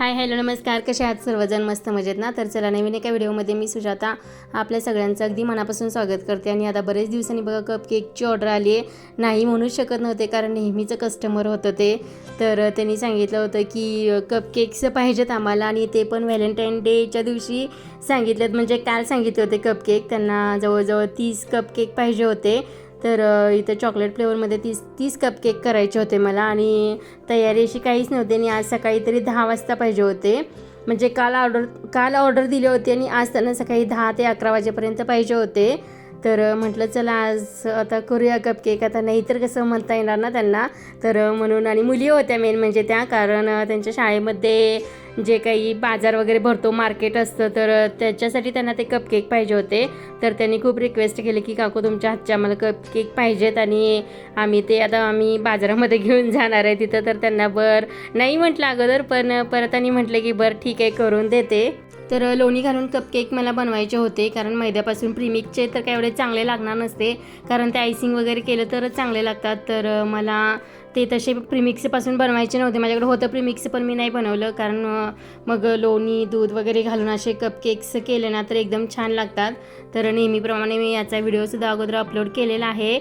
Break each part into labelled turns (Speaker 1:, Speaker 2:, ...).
Speaker 1: Hi hello नमस्कार. कसे आहात सर्वजण? मस्त मजेत ना? तर चला नवीन एका व्हिडिओमध्ये मी सुजाता आपल्या सगळ्यांचं अगदी मनापासून स्वागत करते. आणि आता बरेच दिवसांनी बघा कप केकची ऑर्डर आली आहे. नाही म्हणूच शकत नव्हते कारण नेहमीचं कस्टमर होतं ते. तर त्यांनी सांगितलं होतं की कप केक्स पाहिजेत आम्हाला. आणि ते पण व्हॅलेंटाईन डेच्या दिवशी सांगितलेत. म्हणजे काल सांगितले होते कप केक त्यांना जवळजवळ तीस कप केक पाहिजे होते. तर इथं चॉकलेट फ्लेवरमध्ये तीस तीस कप केक करायचे होते मला आणि तयारी अशी काहीच नव्हती आणि आज सकाळी तरी दहा वाजता पाहिजे होते. म्हणजे काल ऑर्डर काल ऑर्डर दिली होती आणि आज त्यांना सकाळी दहा ते अकरा वाजेपर्यंत पाहिजे होते. तर म्हटलं चला आज आता करूया कप केक आता नाही तर कसं म्हणता येणार ना त्यांना? तर म्हणून आणि मुली होत्या मेन म्हणजे त्या कारण त्यांच्या शाळेमध्ये जे काही बाजार वगैरे भरतो मार्केट असतं तर त्याच्यासाठी त्यांना ते कप केक पाहिजे होते. तर त्यांनी खूप रिक्वेस्ट केली की काकू तुमच्या हातच्या आम्हाला कप केक पाहिजेत आणि आम्ही ते आता आम्ही बाजारामध्ये घेऊन जाणार आहे तिथं. तर त्यांना बरं नाही म्हटलं अगोदर पण परत आणि म्हटलं की बरं ठीक आहे करून देते. तर लोणी घालून कपकेक मला बनवायचे होते. कारण मैद्यापासून प्रीमिकचे तर काय एवढे चांगले लागणार नसते. कारण ते आयसिंग वगैरे केलं तरच चांगले लागतात. तर मला ते तसे प्रीमिक्सपासून बनवायचे नव्हते. माझ्याकडे होतं प्रीमिक्स पण मी नाही बनवलं. कारण मग लोणी दूध वगैरे घालून असे कपकेक्स केले ना तर एकदम छान लागतात. तर नेहमीप्रमाणे मी याचा व्हिडिओसुद्धा अगोदर अपलोड केलेला आहे.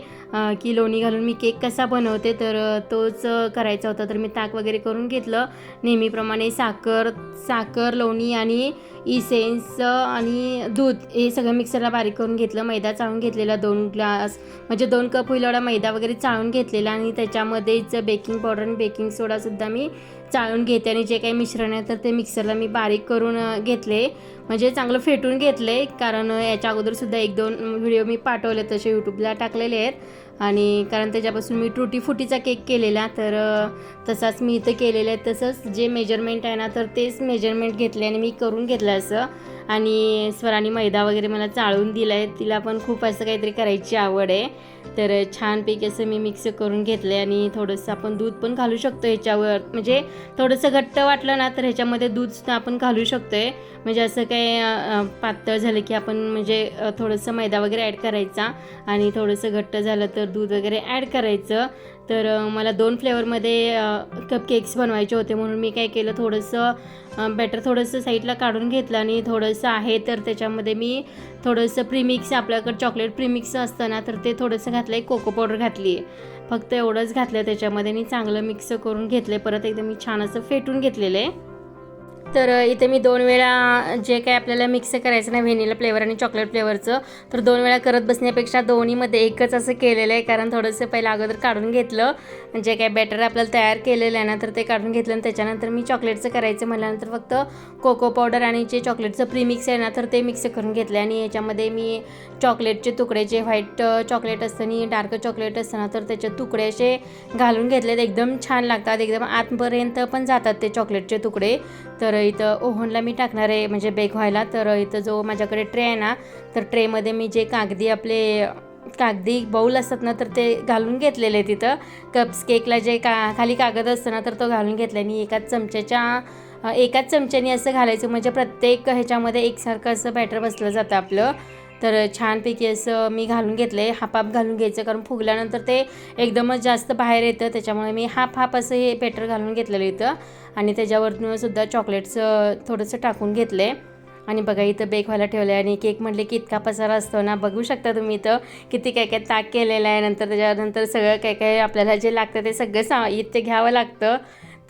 Speaker 1: की लोणी घालून मी केक कसा बनवते तर तोच करायचा होता. तर मी ताक वगैरे करून घेतलं. नेहमीप्रमाणे साखर साखर लोणी आणि इसेन्स आणि दूध हे सगळं मिक्सरला बारीक करून घेतलं. मैदा चाळून घेतलेला दोन ग्लास म्हणजे दोन कप होईल एवढा मैदा वगैरे चाळून घेतलेला. आणि त्याच्यामध्येच बेकिंग पावडर आणि बेकिंग सोडासुद्धा मी चाळून घेते आणि जे काही मिश्रण आहे तर ते मिक्सरला मी बारीक करून घेतले. म्हणजे चांगलं फेटून घेतले कारण याच्या अगोदरसुद्धा एक दोन व्हिडिओ मी पाठवले तसे यूट्यूबला टाकलेले आहेत. आणि कारण त्याच्यापासून मी टुटी फुटीचा केक केलेला तर तसाच मी इथं केलेलं आहे. तसंच जे मेजरमेंट आहे ना तर तेच मेजरमेंट घेतले आणि मी करून घेतलं असं. आणि स्वराने मैदा वगैरे मला चाळून दिला आहे तिला पण खूप असं काहीतरी करायची आवड आहे. तर छानपैकी असं मी मिक्स करून घेतलं आहे आणि थोडंसं आपण दूध पण घालू शकतो ह्याच्यावर. म्हणजे थोडंसं घट्ट वाटलं ना तर ह्याच्यामध्ये दूधसुद्धा आपण घालू शकतो आहे म्हणजे असं काय पातळ झालं की आपण म्हणजे थोडंसं मैदा वगैरे ॲड करायचा आणि थोडंसं घट्ट झालं तर दूध वगैरे ॲड करायचं. तर मला दोन फ्लेवरमध्ये कप केक्स बनवायचे होते. म्हणून मी काय केलं थोडंसं बॅटर थोडंसं साईडला काढून घेतलं आणि थोडंसं आहे तर त्याच्यामध्ये मी थोडंसं प्रीमिक्स आपल्याकडे चॉकलेट प्रीमिक्स असतं ना तर ते थोडंसं घातलं आहे कोको पावडर घातली आहे फक्त एवढंच घातलं त्याच्यामध्ये आणि चांगलं मिक्स करून घेतले परत एकदम मी छान असं फेटून घेतलेलं आहे. तर इथे मी दोन वेळा जे काय आपल्याला मिक्स करायचं ना व्हेनिला फ्लेवर आणि चॉकलेट फ्लेवरचं तर दोन वेळा करत बसण्यापेक्षा दोन्हीमध्ये एकच असं केलेलं आहे. कारण थोडंसं पहिलं अगोदर काढून घेतलं. जे काय बॅटर आपल्याला तयार केलेलं आहे ना तर ते काढून घेतलं आणि त्याच्यानंतर मी चॉकलेटचं करायचं म्हटल्यानंतर फक्त कोको पावडर आणि जे चॉकलेटचं प्रीमिक्स आहे ना तर ते मिक्स करून घेतलं आणि याच्यामध्ये मी चॉकलेटचे तुकडे जे व्हाईट चॉकलेट असतं आणि डार्क चॉकलेट असतं ना तर त्याचे तुकडे असे घालून घेतलेत. एकदम छान लागतात. एकदम आतपर्यंत पण जातात ते चॉकलेटचे तुकडे. तर इथं ओव्हनला मी टाकणार आहे म्हणजे बेक व्हायला. तर इथं जो माझ्याकडे ट्रे आहे ना तर ट्रेमध्ये मी जे कागदी आपले कागदी बाऊल असतात ना तर ते घालून घेतलेले तिथं कप्स केकला जे का खाली कागद असतं ना तर तो घालून घेतला आणि एकाच चमच्याच्या एकाच चमच्याने असं घालायचं. म्हणजे प्रत्येक ह्याच्यामध्ये एकसारखं असं बॅटर बसलं जातं आपलं. तर छानपैकी असं मी घालून घेतलं आहे हाफ हाफ घालून घ्यायचं कारण फुगल्यानंतर ते एकदमच जास्त बाहेर येतं. त्याच्यामुळे मी हाफ हाफ असं हे पेटर घालून घेतलेलं इथं. आणि त्याच्यावरनं सुद्धा चॉकलेटचं थोडंसं टाकून घेतलं आहे आणि बघा इथं बेक व्हायला ठेवलं आहे आणि केक म्हटले की इतका पसारा असतो ना बघू शकता तुम्ही इथं किती काय काय ताक केलेलं आहे. नंतर त्याच्यानंतर सगळं काय काय आपल्याला जे लागतं ते सगळं सा इथे घ्यावं लागतं.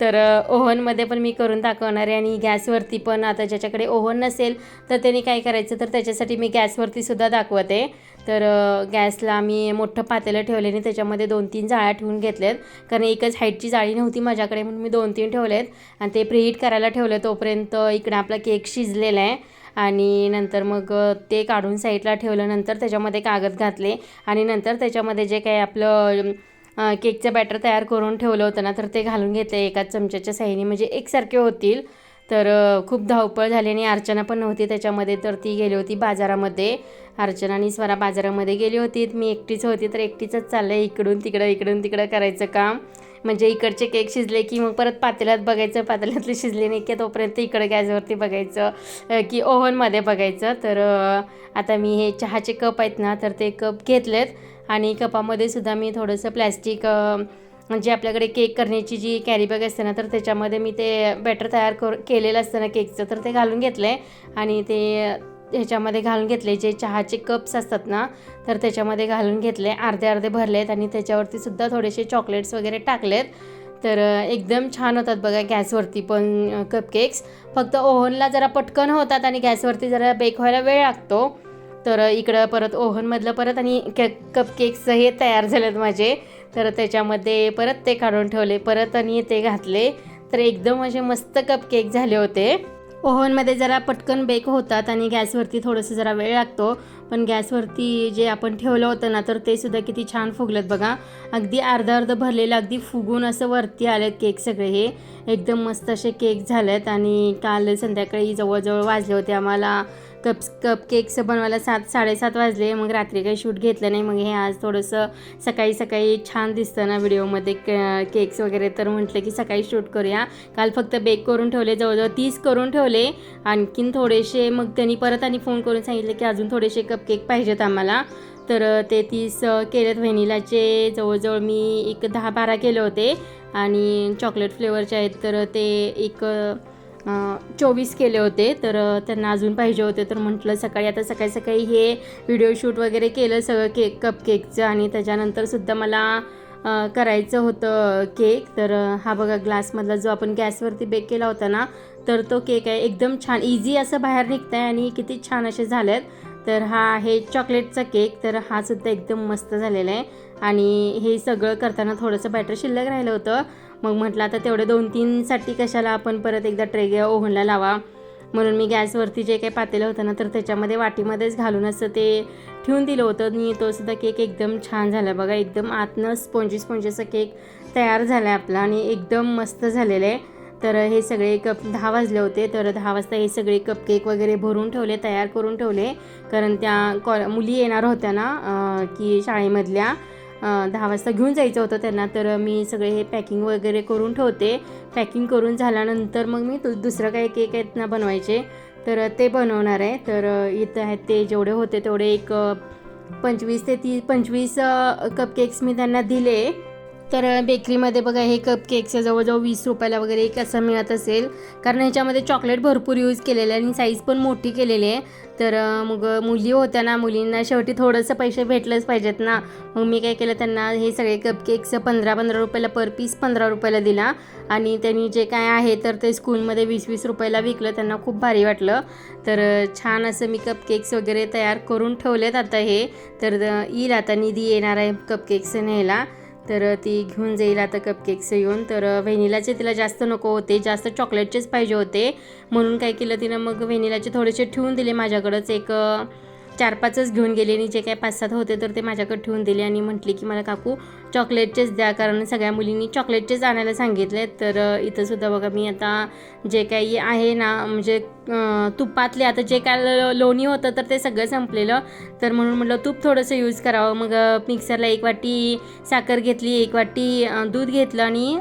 Speaker 1: तर ओव्हनमध्ये पण मी करून दाखवणार आहे आणि गॅसवरती पण आता ज्याच्याकडे ओव्हन नसेल तर त्यांनी काय करायचं तर त्याच्यासाठी मी गॅसवरती सुद्धा दाखवते. तर गॅसला मी मोठं पातेलं ठेवले आणि त्याच्यामध्ये दोन तीन जाळ्या ठेवून घेतल्यात. कारण एकच हाईटची जाळी नव्हती माझ्याकडे म्हणून मी दोन तीन ठेवलेत. आणि ते प्रीहीट करायला ठेवलं तोपर्यंत इकडं आपला केक शिजलेला आहे. आणि नंतर मग ते काढून साईडला ठेवलं. नंतर त्याच्यामध्ये कागद घातले. आणि नंतर त्याच्यामध्ये जे काही आपलं केकचं बॅटर तयार करून ठेवलं होतं ना तर ते घालून घेतले एकाच चमच्याच्या साह्याने. म्हणजे एकसारखे होतील. तर खूप धावपळ झाली आणि अर्चना पण नव्हती त्याच्यामध्ये तर ती गेली होती बाजारामध्ये. अर्चना आणि स्वरा बाजारामध्ये गेली होती. मी एकटीच होती तर एकटीचंच चाललं आहे इकडून तिकडं इकडून तिकडं करायचं काम. म्हणजे इकडचे केक शिजले की मग परत पातेल्यात बघायचं पातेल्यातले शिजले नाही की तोपर्यंत इकडं गॅसवरती बघायचं की ओव्हनमध्ये बघायचं. तर आता मी हे चहाचे कप आहेत ना तर ते कप घेतलेत आणि कपामध्ये सुद्धा मी थोडंसं प्लॅस्टिक म्हणजे आपल्याकडे केक करण्याची जी कॅरी बॅग असते ना तर त्याच्यामध्ये मी ते बॅटर तयार कर केलेलं असतं ना केकचं तर ते घालून घेतलं आहे आणि ते ह्याच्यामध्ये घालून घेतले जे चहाचे कप्स असतात ना तर त्याच्यामध्ये घालून घेतले अर्धे अर्धे भरले आहेत आणि त्याच्यावरती सुद्धा थोडेसे चॉकलेट्स वगैरे टाकलेत. तर एकदम छान होतात बघा गॅसवरती पण कपकेक्स फक्त ओव्हनला जरा पटकन होतात आणि गॅसवरती जरा बेक व्हायला वेळ लागतो. तर इकडं परत ओव्हनमधलं परत आणि क कपकेक्स हे तयार झालेत माझे. तर त्याच्यामध्ये परत ते काढून ठेवले परत आणि ते घातले. तर एकदम असे मस्त कपकेक झाले होते. ओव्हनमध्ये जरा पटकन बेक होतात आणि गॅसवरती थोडंसं जरा वेळ लागतो. पण गॅसवरती जे आपण ठेवलं होतं ना तर ते सुद्धा किती छान फुगलेत बघा. अगदी अर्धा अर्ध भरलेलं अगदी फुगून असं वरती आलेत केक सगळे हे. एकदम मस्त असे केक झालेत आणि काल संध्याकाळी जवळजवळ वाजले होते आम्हाला. कप कप केक्स बनवायला सात साडेसात वाजले. मग रात्री काही शूट घेतलं नाही. मग हे आज थोडंसं सकाळी सकाळी छान दिसतं ना व्हिडिओमध्ये. के केक्स वगैरे तर म्हटलं की सकाळी शूट करूया. काल फक्त बेक करून ठेवले. जवळजवळ तीस करून ठेवले. आणखीन थोडेसे मग त्यांनी परत आणि फोन करून सांगितले की अजून थोडेसे कप केक पाहिजेत आम्हाला. तर ते तीस केलेत. व्हॅनिलाचे जवळजवळ मी एक दहा बारा केले होते. आणि चॉकलेट फ्लेवरचे आहेत तर ते एक चोवीस केले होते तर त्यांना अजून पाहिजे होते तर म्हटलं सकाळी आता सकाळी सकाळी हे व्हिडिओ शूट वगैरे केलं सगळं केक कप केकचं आणि त्याच्यानंतरसुद्धा मला करायचं होतं केक तर हा बघा ग्लासमधला जो आपण गॅसवरती बेक केला होता ना तर तो केक आहे एकदम छान इझी असं बाहेर निघतं आहे आणि किती छान असे झाले आहेत तर हा आहे चॉकलेटचा केक तर हा सुद्धा एकदम मस्त झालेला आहे. आणि हे सगळं करताना थोडंसं बॅटर शिल्लक राहिलं होतं. मग म्हटलं आता तेवढे दोन तीनसाठी कशाला आपण परत एकदा ट्रे ओव्हनला लावा. म्हणून मी गॅसवरती जे काही पातेलं होतं ना तर त्याच्यामध्ये वाटीमध्येच घालून असं ते ठेवून दिलं होतं. आणि तोसुद्धा केक एकदम छान झाला. बघा एकदम आतनं स्पॉन्जी स्पॉन्जी असा केक तयार झाला आहे आपला आणि एकदम मस्त झालेलं आहे. तर हे सगळे कप दहा वाजले होते. तर दहा वाजता हे सगळे कप केक वगैरे भरून ठेवले तयार करून ठेवले. कारण त्या कॉ मुली येणार होत्या ना की शाळेमधल्या. दहा वाजता घेऊन जायचं होतं त्यांना. तर मी सगळे हे पॅकिंग वगैरे करून ठेवते. पॅकिंग करून झाल्यानंतर मग मी दु- दुसरं काही केक आहेत ना बनवायचे. तर ते बनवणार आहे. तर इथं आहेत ते जेवढे होते तेवढे एक पंचवीस ते ती पंचवीस कप केक्स मी त्यांना दिले. तर बेकरीमध्ये बघा हे कप केक्स जवळजवळ वीस रुपयाला वगैरे एक असं मिळत असेल. कारण ह्याच्यामध्ये चॉकलेट भरपूर यूज केलेलं आहे आणि साईज पण मोठी केलेली आहे. तर मग मुली होत्या ना मुलींना शेवटी थोडंसं पैसे भेटलंच पाहिजेत ना. मग मी काय केलं त्यांना हे सगळे कप केक्स पंधरा पंधरा रुपयाला पर पीस पंधरा रुपयाला दिला. आणि त्यांनी जे काय आहे तर ते स्कूलमध्ये वीस वीस रुपयाला विकलं. त्यांना खूप भारी वाटलं. तर छान असं मी कप केक्स वगैरे तयार करून ठेवलेत आता हे. तर येईल आता निधी येणार आहे कप केक्स न्यायला. तर ती घेऊन जाईल आता कपकेक्स येऊन. तर व्हॅनिलाचे तिला जास्त नको होते. जास्त चॉकलेटचेच पाहिजे होते. म्हणून काय केलं तिनं मग व्हॅनिलाचे थोडेसे ठेवून दिले माझ्याकडंच. एक चार पाचच घेऊन गेले आणि जे काय पाच सात होते तर ते माझ्याकडे ठेवून दिले आणि म्हटले की मला काकू चॉकलेटचेच द्या कारण सगळ्या मुलींनी चॉकलेटचेच आणायला सांगितले तर इथंसुद्धा बघा मी आता जे काही आहे ना म्हणजे तुपातले आता जे काय लोणी होतं तर ते सगळं संपलेलं. तर म्हणून म्हटलं तूप थोडंसं यूज करावं. मग मिक्सरला एक वाटी साखर घेतली एक वाटी दूध घेतलं आणि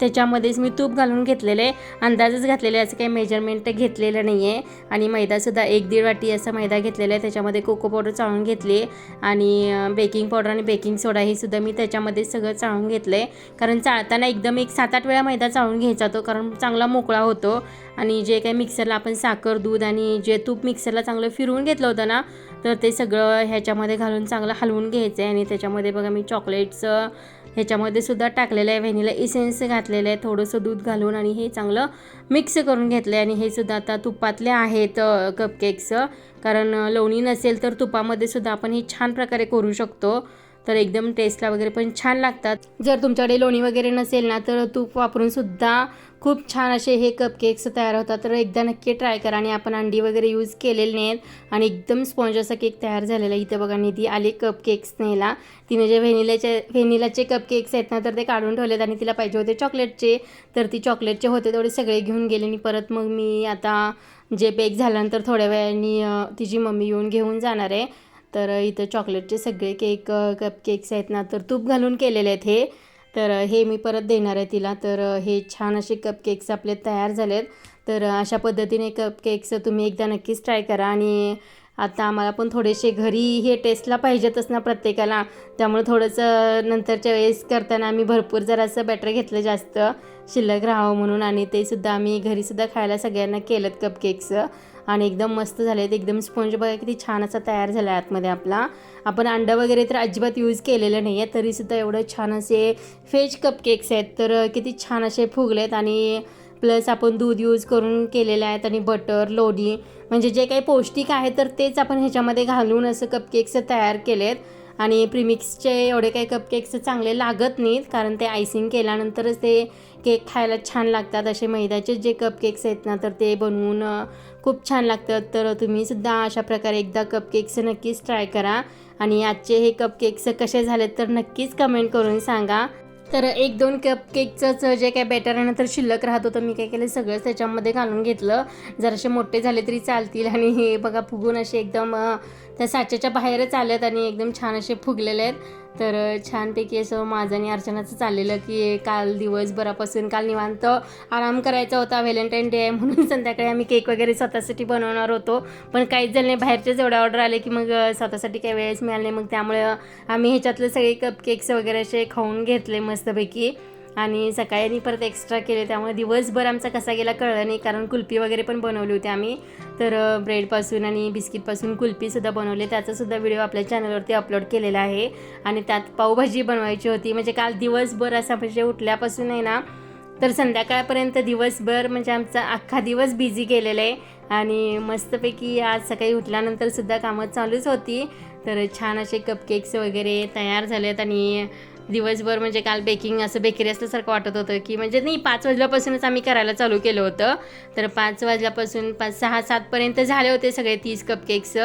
Speaker 1: त्याच्यामध्येच मी तूप घालून घेतलेलं आहे. अंदाजच घातलेलं आहे असं काही मेजरमेंट घेतलेलं नाही आहे आणि मैदासुद्धा एक दीड वाटी असा मैदा घेतलेला आहे. त्याच्यामध्ये कोको पावडर चाळून घेतली आणि बेकिंग पावडर आणि बेकिंग सोडा हे सुद्धा मी त्याच्यामध्ये सगळं चाळून घेतलं आहे कारण चाळताना एकदम एक सात आठ वेळा मैदा चाळून घ्यायचा तो कारण चांगला मोकळा होतो. आणि जे काही मिक्सरला आपण साखर दूध आणि जे तूप मिक्सरला चांगलं फिरवून घेतलं होतं ना तर ते सगळं ह्याच्यामध्ये घालून चांगलं हलवून घ्यायचं आहे आणि त्याच्यामध्ये बघा मी चॉकलेटचं ह्याच्यामध्ये सुद्धा टाकलेलं आहे व्हॅनिला इसेन्स घातलेलं आहे थोडंसं दूध घालून आणि हे चांगलं मिक्स करून घेतलं आहे आणि हे सुद्धा आता तुपातले आहेत कपकेक्स कारण लोणी नसेल तर तुपामध्ये सुद्धा आपण हे छान प्रकारे करू शकतो. तर एकदम टेस्टला वगैरे पण छान लागतात. जर तुमच्याकडे लोणी वगैरे नसेल ना तर तूप वापरून सुद्धा खूप छान असे हे कपकेक्स तयार होतात. तर एकदा नक्की ट्राय करा आणि आपण अंडी वगैरे यूज केलेले नाहीत. आणि एकदम स्पॉन्ज असा केक तयार झालेला आहे. इथं बघा निधी आले कप केक्स न्यायला. तिने जे व्हेनिलाचे व्हेनिलाचे कप केक्स आहेत ना तर ते काढून ठेवलेत आणि तिला पाहिजे होते चॉकलेटचे तर ती चॉकलेटचे होते तेवढे सगळे घेऊन गेले आणि परत मग मी आता जे बेक झाल्यानंतर थोड्या वेळाने तिची मम्मी येऊन घेऊन जाणार आहे. तर इथं चॉकलेटचे सगळे केक कप केक्स आहेत ना तर तूप घालून केलेले आहेत हे. तर हे मी परत देणार आहे तिला. तर हे छान असे कप केक्स आपले तयार झालेत. तर अशा पद्धतीने कप केक्स तुम्ही एकदा नक्कीच ट्राय करा. आणि आता आम्हाला पण थोडेसे घरी हे टेस्टला पाहिजेतच ना प्रत्येकाला. त्यामुळे थोडंसं नंतरच्या वेळेस करताना आम्ही भरपूर जरासं बॅटर घेतलं जास्त. शिल्लक राहावं म्हणून. आणि ते सुद्धा आम्ही घरीसुद्धा खायला सगळ्यांना केलं कपकेक्स आणि एकदम मस्त झाले आहेत. एकदम स्पंज बघा किती छान असा तयार झाला आहे आतमध्ये आपला. आपण अंडं वगैरे तर अजिबात यूज केलेलं नाही आहे तरीसुद्धा एवढं छान असे फेज कपकेक्स आहेत. तर किती छान असे फुगले आहेत आणि प्लस आपण दूध यूज करून केलेले आहेत आणि बटर लोणी म्हणजे जे काही पौष्टिक आहे तर तेच आपण ह्याच्यामध्ये घालून असं कपकेक्स तयार केलेत. आणि प्रिमिक्सचे एवढे काही कपकेक्स चांगले लागत नाहीत कारण ते आयसिंग केल्यानंतरच ते केक खायला छान लागतात. असे मैद्याचे जे कपकेक्स आहेत ना तर ते बनवून खूप छान लागतात तर तुम्हीसुद्धा अशा प्रकारे एकदा कपकेक्स नक्कीच ट्राय करा. आणि आजचे हे कपकेक्स कसे झालेत तर नक्कीच कमेंट करून सांगा. तर एक दोन कप जे काय बॅटर आहे नंतर शिल्लक राहत होतं. मी काय केलं सगळंच त्याच्यामध्ये घालून घेतलं. जरासे मोठे झाले तरी चालतील. आणि हे बघा फुगून असे एकदम त्या साच्याच्या बाहेरच आलेत आणि एकदम छान असे फुगलेले आहेत. तर छानपैकी असं माझं आणि अर्चनाचं चाललेलं की काल दिवसभरापासून काल निवांत आराम करायचा होता व्हॅलेंटाईन डे आहे. म्हणून संध्याकाळी आम्ही केक वगैरे स्वतःसाठी बनवणार होतो. पण काहीच झालं नाही बाहेरचेच एवढा ऑर्डर आले की मग स्वतःसाठी काही वेळेस मिळाला नाही. मग त्यामुळे आम्ही ह्याच्यातले सगळे कप केक्स वगैरे असे खाऊन घेतले मस्तपैकी. आणि सकाळी परत एक्स्ट्रा केले त्यामुळे दिवसभर आमचा कसा गेला कळलं नाही कारण कुल्फी वगैरे पण बनवली होती आम्ही. तर ब्रेडपासून आणि बिस्किटपासून कुल्फीसुद्धा बनवले. त्याचासुद्धा व्हिडिओ आपल्या चॅनलवरती अपलोड केलेला आहे. आणि त्यात पावभाजी बनवायची होती. म्हणजे काल दिवसभर असा म्हणजे उठल्यापासून आहे ना तर संध्याकाळपर्यंत दिवसभर म्हणजे आमचा अख्खा दिवस बिझी गेलेला आहे. आणि मस्तपैकी आज सकाळी उठल्यानंतरसुद्धा कामं चालूच होती. तर छान असे कपकेक्स वगैरे तयार झालेत आणि दिवसभर म्हणजे काल बेकिंग असं बेकरी असल्यासारखं वाटत होतं की म्हणजे नाही पाच वाजल्यापासूनच आम्ही करायला चालू केलं होतं. तर पाच वाजल्यापासून पाच सहा सातपर्यंत झाले होते सगळे तीस कपकेक्स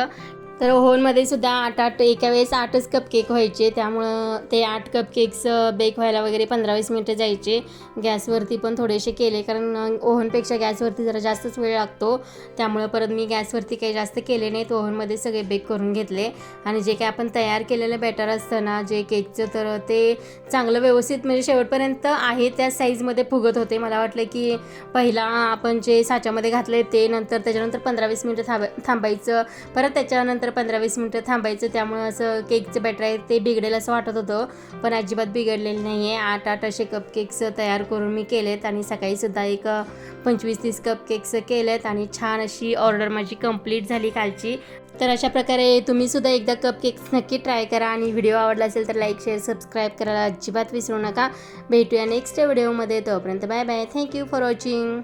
Speaker 1: तर ओव्हनमध्ये सुद्धा आठ आठ एका वेळेस आठच कपकेक व्हायचे. त्यामुळं ते आठ कपकेक्स बेक व्हायला वगैरे पंधरा वीस मिनटं जायचे. गॅसवरती पण थोडेसे केले कारण ओव्हनपेक्षा गॅसवरती जरा जास्तच वेळ लागतो. त्यामुळं परत मी गॅसवरती काही जास्त केले नाहीत. ओव्हनमध्ये सगळे बेक करून घेतले. आणि जे काही आपण तयार केलेलं बॅटर असतं ना जे केकचं तर ते चांगलं व्यवस्थित म्हणजे शेवटपर्यंत आहे. त्या साईजमध्ये फुगत होते. मला वाटलं की पहिला आपण जे साच्यामध्ये घातले ते नंतर त्याच्यानंतर पंधरा वीस मिनटं थांब थांबायचं. परत त्याच्यानंतर पंधरा वीस मिनटं थांबायचं. त्यामुळं असं केकचं बॅटर आहे ते बिघडेल असं वाटत होतं. पण अजिबात बिघडलेलं नाही आहे आठ आठ असे कप केक्स तयार करून मी केलेत आणि सकाळीसुद्धा एक पंचवीस तीस कप केक्स केलेत आणि छान अशी ऑर्डर माझी कंप्लीट झाली कालची. तर अशा प्रकारे तुम्ही सुद्धा एकदा कप केक्स नक्की ट्राय करा आणि व्हिडिओ आवडला असेल तर लाईक शेअर सबस्क्राईब करायला अजिबात विसरू नका. भेटूया नेक्स्ट व्हिडिओमध्ये तोपर्यंत bye bye thank you for watching